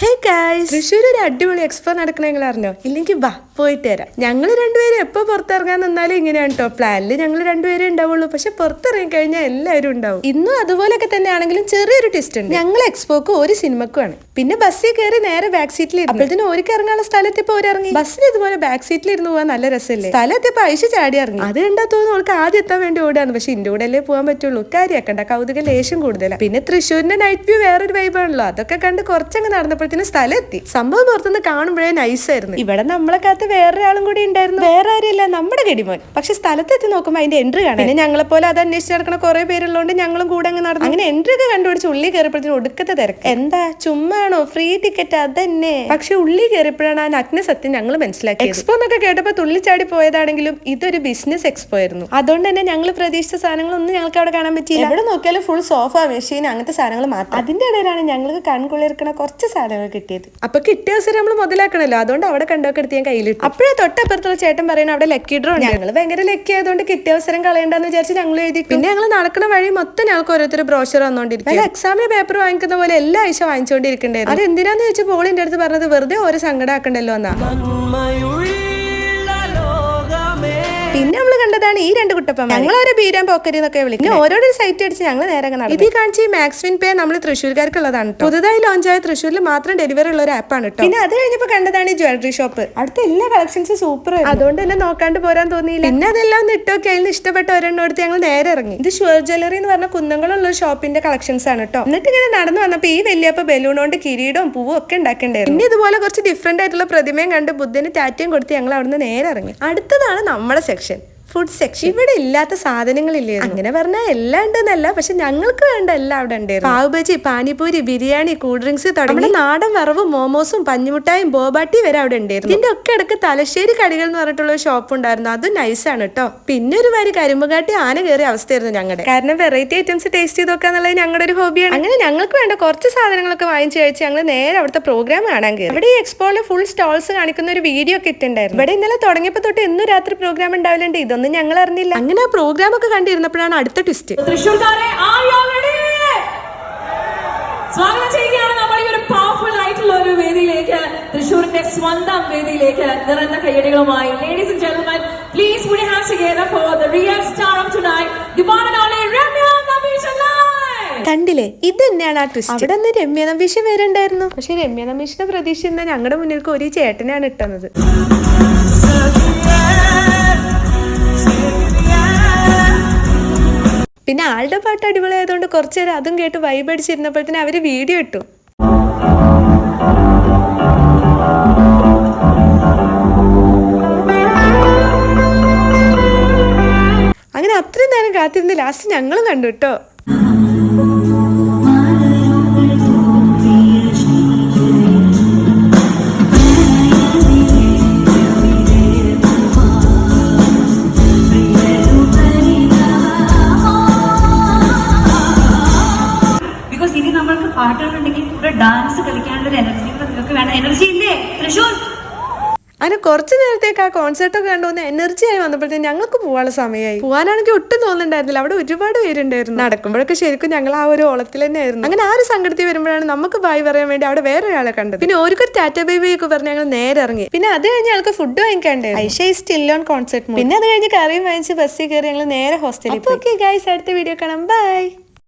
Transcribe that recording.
Hey guys Thrissur ഒരു അടിപൊളി expo നടക്കണ നിങ്ങൾ അറിഞ്ഞോ? ഇല്ലെങ്കിൽ വാ പോയിട്ട് വരാം. ഞങ്ങൾ രണ്ടുപേരും എപ്പോ പുറത്തിറങ്ങാൻ നിന്നാലും ഇങ്ങനെയാണ് കേട്ടോ പ്ലാനിൽ ഞങ്ങൾ രണ്ടുപേരും ഉണ്ടാവുള്ളൂ. പക്ഷെ പുറത്തിറങ്ങി കഴിഞ്ഞാൽ എല്ലാവരും ഉണ്ടാവും. ഇന്നും അതുപോലൊക്കെ തന്നെ ആണെങ്കിലും ചെറിയൊരു ടെസ്റ്റ് ഉണ്ട്. ഞങ്ങൾ എക്സ്പോക്ക് ഒരു സിനിമക്കുമാണ് പിന്നെ ബസ്സിൽ കയറി നേരെ ബാക്ക് സീറ്റിൽ അപ്പോഴത്തേനും ഓർക്ക് ഇറങ്ങാനുള്ള സ്ഥലത്ത് ഇപ്പോൾ ഇറങ്ങി. ബസ്സിൽ ഇതുപോലെ ബാക്ക് സീറ്റിൽ ഇരുന്ന് പോകാൻ നല്ല രസമല്ലേ? സ്ഥലത്തിപ്പോ ഐശ ചാടി ഇറങ്ങി. അത് കണ്ടാ തോന്നുന്നു അവൾക്ക് ആദ്യം എത്താൻ വേണ്ടി ഓടാണ്. പക്ഷെ ഇന്റെ കൂടെ അല്ലേ പോകാൻ പറ്റുള്ളൂ. കാര്യമാക്കണ്ട കൗതുക ലേശം കൂടുതലാണ് പിന്നെ തൃശ്ശൂരിന്റെ നൈറ്റ് വ്യൂ വേറൊരു വൈബാണല്ലോ അതൊക്കെ കണ്ട് കുറച്ചങ്ങ് നടന്നപ്പോഴത്തേനും സ്ഥലം എത്തി സംഭവം പുറത്തുനിന്ന് കാണുമ്പോഴേ നൈസായിരുന്നു. ഇവിടെ നമ്മളെ കാത്ത് വേറൊരാളും കൂടി ഉണ്ടായിരുന്നു. വേറെ ആരുമില്ല. നമ്മുടെ ഗടിമോൻ പക്ഷെ സ്ഥലത്തെത്തി നോക്കുമ്പോൾ അതിന്റെ എൻട്രി കാണാം പിന്നെ ഞങ്ങളെ പോലെ അത് അന്വേഷിച്ച് നടക്കുന്ന കുറെ പേരുള്ളതുകൊണ്ട് ഞങ്ങളും കൂടെ അങ്ങ് നടന്നു. അങ്ങനെ എൻട്രി ഒക്കെ കണ്ടുപിടിച്ച് ഉള്ളി കയറിയപ്പോഴത്തേനും ഒടുക്കത്തെ തിരക്ക്. എന്താ? ചുമ്മാണോ? ഫ്രീ ടിക്കറ്റ് അതന്നെ. പക്ഷെ ഉള്ളി കയറിയപ്പോഴാണ് ആ നഗ്ന സത്യം ഞങ്ങൾ മനസ്സിലാക്കി എക്സ്പോ എന്നൊക്കെ കേട്ടപ്പോൾ തുള്ളിച്ചാടി പോയതാണെങ്കിലും ഇതൊരു ബിസിനസ് എക്സ്പോ ആയിരുന്നു. അതുകൊണ്ട് തന്നെ ഞങ്ങൾ പ്രതീക്ഷിച്ച സാധനങ്ങളൊന്നും ഞങ്ങൾക്ക് അവിടെ കാണാൻ പറ്റിയില്ല. എവിടെ നോക്കിയാലും ഫുൾ സോഫ മെഷീൻ അങ്ങനത്തെ സാധനങ്ങൾ മാത്രം. അതിന്റെ ഇടയിലാണ് ഞങ്ങൾക്ക് കൺകുളിർക്കണ കുറച്ച് സാധനങ്ങൾ കിട്ടിയത്. അപ്പൊ കിട്ടിയ അവസരം നമ്മൾ മുതലാക്കണല്ലോ. അതുകൊണ്ട് അവിടെ കണ്ടൊക്കെ എടുത്ത് ഞാൻ കയ്യിലിട്ടു. അപ്പോഴേ തൊട്ടപ്പുറത്തുള്ള ചേട്ടൻ പറയുന്നത് അവിടെ ലക്കി ഡ്രോ ഞങ്ങൾ ഭയങ്കര ലക്കി ആയതുകൊണ്ട് കിട്ടിയ അവസരം കളയണ്ടെന്ന് വിചാരിച്ച് ഞങ്ങൾ എഴുതി പിന്നെ ഞങ്ങൾ നടക്കുന്ന വഴി മൊത്തം ഞങ്ങൾക്ക് ഓരോരുത്തർ ബ്രോഷർ വന്നോണ്ടിരിക്കും എക്സാമിന് പേപ്പർ വാങ്ങിക്കുന്ന പോലെ എല്ലാ ആഴ്ച വാങ്ങിച്ചുകൊണ്ടിരിക്കണ്ടായിരുന്നു അത് എന്തിനാന്ന് വെച്ചാൽ പോളിന്റെ അടുത്ത് പറഞ്ഞത് വെറുതെ ഓരോ സങ്കടമാക്കണ്ടല്ലോ എന്നാ. പിന്നെ ഈ രണ്ട് കുട്ടപ്പം ഞങ്ങൾ ഓരോ ബീരാൻ പോക്കരി എന്നൊക്കെ വിളിക്കുന്നത് ഓരോരോ സൈറ്റ് അടിച്ച് ഞങ്ങൾ നേരെ നടക്കും ഇതി കാണിച്ച ഈ മാക്സ്വിൻ പേ നമ്മൾ തൃശ്ശൂർക്കാർക്കുള്ളതാണ്. പുതുതായി ലോഞ്ച് ആയ തൃശ്ശൂരിൽ മാത്രം ഡെലിവറി ഉള്ള ഒരു ആപ്പാണ് കേട്ടോ പിന്നെ അത് കഴിഞ്ഞപ്പോൾ കണ്ടതാണ് ഈ ജ്വല്ലറി ഷോപ്പ് അടുത്ത എല്ലാ കളക്ഷൻസ് സൂപ്പർ അതുകൊണ്ട് തന്നെ നോക്കാണ്ട് പോരാൻ തോന്നിയില്ല. പിന്നെ അതെല്ലാം ഒന്ന് ഇട്ടൊക്കെ അതിൽ ഇഷ്ടപ്പെട്ട ഒരെണ്ണം എടുത്ത് ഞങ്ങൾ നേരെ ഇറങ്ങി. ഇത് ഷുവർ ജ്വല്ലറി എന്ന് പറഞ്ഞ കുന്നങ്ങളുള്ള ഷോപ്പിന്റെ കളക്ഷൻസ് ആണ് കേട്ടോ എന്നിട്ട് ഇങ്ങനെ നടന്നു വന്നപ്പോൾ ഈ വലിയപ്പ ബലൂൺ കൊണ്ട് കിരീടവും പൂവും ഒക്കെ ഉണ്ടാക്കേണ്ടായിരുന്നു. പിന്നെ ഇതുപോലെ കുറച്ച് ഡിഫറെന്റ് ആയിട്ടുള്ള പ്രതിമയും കണ്ട് ബുദ്ധന് ടാറ്റയും കൊടുത്ത് ഞങ്ങൾ അവിടുന്ന് നേരെ ഇറങ്ങി. അടുത്തതാണ് നമ്മുടെ സെക്ഷൻ ഫുഡ് സെക്ഷൻ ഇവിടെ ഇല്ലാത്ത സാധനങ്ങളില്ലേ അങ്ങനെ പറഞ്ഞാൽ എല്ലാം ഉണ്ടെന്നല്ല പക്ഷെ ഞങ്ങൾക്ക് വേണ്ട എല്ലാം അവിടെ ഉണ്ടായിരുന്നു. പാവ് ബജി പാനിപൂരി ബിരിയാണി കൂൾ ഡ്രിങ്ക്സ് തുടങ്ങി. നാടൻ വറവും മോമോസും പഞ്ഞുമുട്ടായും ബോബാട്ടി വരെ അവിടെ ഉണ്ടായിരുന്നു. ഇതിന്റെ ഒക്കെ ഇടയ്ക്ക് തലശ്ശേരി കടികൾ എന്ന് പറഞ്ഞിട്ടുള്ള ഷോപ്പ് ഉണ്ടായിരുന്നു. അതും നൈസാണ് കേട്ടോ പിന്നെ ഒരു വരി കരിമ്പുകാട്ടി ആന കയറിയ അവസ്ഥയായിരുന്നു ഞങ്ങളുടെ കാരണം വെറൈറ്റി ഐറ്റംസ് ടേസ്റ്റ് ചെയ്ത് നോക്കാന്നുള്ളത് ഞങ്ങളുടെ ഒരു ഹോബിയാണ് അങ്ങനെ ഞങ്ങൾക്ക് വേണ്ട കുറച്ച് സാധനങ്ങളൊക്കെ വാങ്ങിച്ചു കഴിച്ച് ഞങ്ങൾ നേരെ അവിടുത്തെ പ്രോഗ്രാം കാണാൻ കയറി. ഇവിടെ ഈ എക്സ്പോയിലെ ഫുൾ സ്റ്റോൾസ് കാണിക്കുന്ന ഒരു വീഡിയോ ഒക്കെ ഇട്ടുണ്ടായിരുന്നു ഇവിടെ ഇന്നലെ തുടങ്ങിയപ്പോൾ തൊട്ട് ഇന്നും രാത്രി പ്രോഗ്രാം ഉണ്ടാവില്ലുണ്ട് ഇതൊന്നും ഞങ്ങൾ അറിഞ്ഞില്ല അങ്ങനെ ആ പ്രോഗ്രാം ഒക്കെ കണ്ടിരുന്നപ്പോഴാണ് അടുത്ത ട്വിസ്റ്റ് തൃശ്ശൂർക്കാരെ സ്വാഗതം ചെയ്യുകയാണ് നമ്മൾ ഈ ഒരു പവർഫുൾ ആയിട്ടുള്ള ഒരു വേദിയിലേക്ക് തൃശ്ശൂരിന്റെ സ്വന്തം വേദിയിലേക്ക് നിറഞ്ഞ കയ്യടികളുമായി. Ladies and gentlemen please put your together for for real star of tonight tonight the one and only Ramya Nabish alive കണ്ടില്ലേ? ഇത് തന്നെയാണ് ആ ട്വിസ്റ്റ് അവിടെ നിന്ന് രമ്യ നമ്പീഷ് വരുന്നുണ്ടായിരുന്നു പക്ഷെ രമ്യ നമ്പീഷിനെ പ്രതീക്ഷിക്കുന്ന ഞങ്ങളുടെ മുന്നിൽ ഒരു ചേട്ടനാണ് ഇട്ടുന്നത് പിന്നെ ആളുടെ പാട്ട് അടിപൊളിയായതുകൊണ്ട് കുറച്ചു നേരം അതും കേട്ട് വൈബ് അടിച്ചിരുന്നപ്പോഴത്തേന് അവർ വീഡിയോ ഇട്ടു. അങ്ങനെ അത്രയും നേരം കാത്തിരുന്ന് ലാസ്റ്റ് ഞങ്ങളും കണ്ടു കേട്ടോ പാട്ടുകളുണ്ടെങ്കിൽ കൂടെ ഡാൻസ് കളിക്കാനുള്ള ഒരു എനർജി കൂടെ നിങ്ങൾക്ക് വേണം. എനർജി ഇല്ലേ? തൃശ്ശൂർ അങ്ങനെ കുറച്ച് നേരത്തേക്ക് ആ കോൺസെർട്ട് ഒക്കെ കണ്ടുവന്ന് എനർജി ആയി വന്നപ്പോഴത്തേക്കും ഞങ്ങൾക്ക് പോകാനുള്ള സമയമായി. പോകാനാണെങ്കിൽ ഒട്ടും തോന്നുന്നുണ്ടായിരുന്നില്ല അവിടെ ഒരുപാട് പേരുണ്ടായിരുന്നു. നടക്കുമ്പോഴൊക്കെ ശരിക്കും ഞങ്ങൾ ആ ഒരു ഓളത്തിൽ തന്നെ ആയിരുന്നു അങ്ങനെ ആ ഒരു സംഘടത്തിൽ വരുമ്പോഴാണ് നമുക്ക് ബായ് പറയാൻ വേണ്ടി അവിടെ വേറെ ഒരാളെ കണ്ടത്. പിന്നെ ഒരു ടാറ്റ ബേബി ഒക്കെ പറഞ്ഞ് ഞങ്ങൾ നേരെ ഇറങ്ങി. പിന്നെ അത് കഴിഞ്ഞ് ഞങ്ങൾക്ക് ഫുഡ് വാങ്ങിക്കാണ്ടേ ഐഷ സ്റ്റിൽ ഓൺ കോൺസെർട്ട് പിന്നെ അത് കഴിഞ്ഞ് കറിയും വാങ്ങിച്ച് ബസ്സിൽ കയറി ഞങ്ങൾ നേരെ ഹോസ്റ്റലിൽ ഓക്കെ ഗൈസ് അടുത്ത വീഡിയോ കാണാം. ബൈ